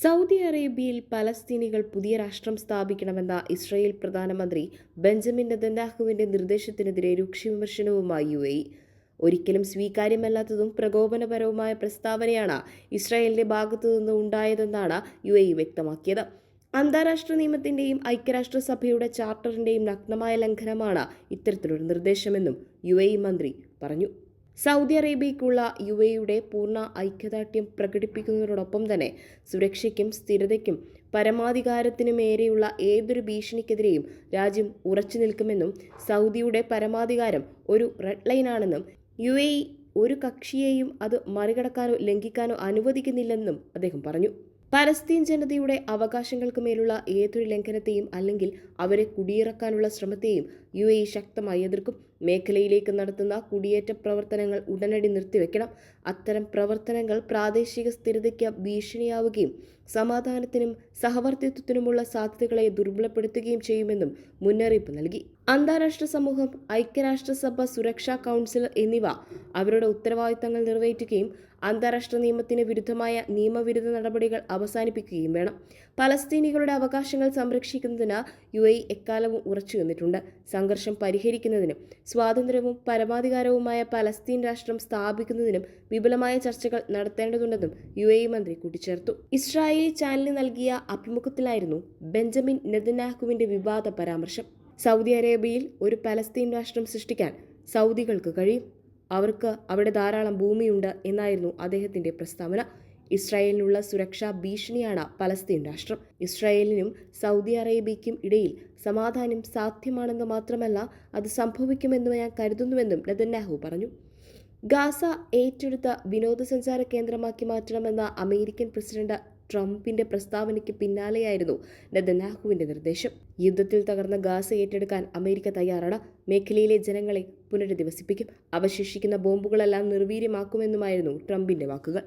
Saudi അറേബ്യയിൽ പലസ്തീനികൾ പുതിയ രാഷ്ട്രം സ്ഥാപിക്കണമെന്ന ഇസ്രായേൽ പ്രധാനമന്ത്രി ബെഞ്ചമിൻ നെതന്യാഹുവിന്റെ നിർദ്ദേശത്തിനെതിരെ രൂക്ഷ വിമർശനവുമായി യു എ ഒരിക്കലും സ്വീകാര്യമല്ലാത്തതും പ്രകോപനപരവുമായ പ്രസ്താവനയാണ് ഇസ്രായേലിന്റെ ഭാഗത്തുനിന്ന് ഉണ്ടായതെന്നാണ് യു എ വ്യക്തമാക്കിയത്. അന്താരാഷ്ട്ര നിയമത്തിന്റെയും ഐക്യരാഷ്ട്രസഭയുടെ ചാർട്ടറിന്റെയും നഗ്നമായ ലംഘനമാണ് ഇത്തരത്തിലൊരു നിർദ്ദേശമെന്നും യു മന്ത്രി പറഞ്ഞു. സൗദി അറേബ്യയ്ക്കുള്ള യു എയുടെ പൂർണ ഐക്യദാർഢ്യം പ്രകടിപ്പിക്കുന്നതിനോടൊപ്പം തന്നെ സുരക്ഷയ്ക്കും സ്ഥിരതയ്ക്കും പരമാധികാരത്തിനുമേരെയുള്ള ഏതൊരു ഭീഷണിക്കെതിരെയും രാജ്യം ഉറച്ചു നിൽക്കുമെന്നും സൗദിയുടെ പരമാധികാരം ഒരു റെഡ് ലൈനാണെന്നും യു എ ഒരു കക്ഷിയെയും അത് മറികടക്കാനോ ലംഘിക്കാനോ അനുവദിക്കുന്നില്ലെന്നും അദ്ദേഹം പറഞ്ഞു. പലസ്തീൻ ജനതയുടെ അവകാശങ്ങൾക്ക് മേലുള്ള ഏതൊരു ലംഘനത്തെയും അല്ലെങ്കിൽ അവരെ കുടിയിറക്കാനുള്ള ശ്രമത്തെയും യു എ ശക്തമായി എതിർക്കും. മേഖലയിലേക്ക് നടത്തുന്ന കുടിയേറ്റ പ്രവർത്തനങ്ങൾ ഉടനടി നിർത്തിവെക്കണം അത്തരം പ്രവർത്തനങ്ങൾ പ്രാദേശിക സ്ഥിരതയ്ക്ക് ഭീഷണിയാവുകയും സമാധാനത്തിനും സഹവർത്തിത്വത്തിനുമുള്ള സാധ്യതകളെ ദുർബലപ്പെടുത്തുകയും ചെയ്യുമെന്നും മുന്നറിയിപ്പ് നൽകി. അന്താരാഷ്ട്ര സമൂഹം ഐക്യരാഷ്ട്രസഭ സുരക്ഷാ കൗൺസിൽ എന്നിവ അവരുടെ ഉത്തരവാദിത്തങ്ങൾ നിറവേറ്റുകയും അന്താരാഷ്ട്ര നിയമത്തിന് വിരുദ്ധമായ നിയമവിരുദ്ധ നടപടികൾ അവസാനിപ്പിക്കുകയും വേണം. പലസ്തീനികളുടെ അവകാശങ്ങൾ സംരക്ഷിക്കുന്നതിന് യു എ എക്കാലവും ഉറച്ചു നിന്നിട്ടുണ്ട്. സംഘർഷം പരിഹരിക്കുന്നതിനും സ്വാതന്ത്ര്യവും പരമാധികാരവുമായ പലസ്തീൻ രാഷ്ട്രം സ്ഥാപിക്കുന്നതിനും വിപുലമായ ചർച്ചകൾ നടത്തേണ്ടതുണ്ടെന്നും യു എ മന്ത്രി കൂട്ടിച്ചേർത്തു. ഇസ്രായേലി ചാനലിന് നൽകിയ അഭിമുഖത്തിലായിരുന്നു ബെഞ്ചമിൻ നെതന്യാഹുവിന്റെ വിവാദ പരാമർശം. സൗദി അറേബ്യയിൽ ഒരു പലസ്തീൻ രാഷ്ട്രം സൃഷ്ടിക്കാൻ സൗദികൾക്ക് കഴിയും. അവർക്ക് അവിടെ ധാരാളം ഭൂമിയുണ്ട് എന്നായിരുന്നു അദ്ദേഹത്തിന്റെ പ്രസ്താവന. ഇസ്രായേലിനുള്ള സുരക്ഷാ ഭീഷണിയാണ് പലസ്തീൻ രാഷ്ട്രം. ഇസ്രായേലിനും സൗദി അറേബ്യയ്ക്കും ഇടയിൽ സമാധാനം സാധ്യമാണെന്ന് മാത്രമല്ല അത് സംഭവിക്കുമെന്ന് ഞാൻ കരുതുന്നുവെന്നും നെതന്യാഹു പറഞ്ഞു. ഗാസ ഏറ്റെടുത്ത വിനോദസഞ്ചാര കേന്ദ്രമാക്കി മാറ്റണമെന്ന അമേരിക്കൻ പ്രസിഡന്റ് ട്രംപിന്റെ പ്രസ്താവനയ്ക്ക് പിന്നാലെയായിരുന്നു നെതന്യാഹുവിന്റെ നിർദ്ദേശം. യുദ്ധത്തിൽ തകർന്ന ഗാസ ഏറ്റെടുക്കാൻ അമേരിക്ക തയ്യാറാണ്. മേഖലയിലെ ജനങ്ങളെ പുനരധിവസിപ്പിക്കും. അവശേഷിക്കുന്ന ബോംബുകളെല്ലാം നിർവീര്യമാക്കുമെന്നുമായിരുന്നു ട്രംപിന്റെ വാക്കുകൾ.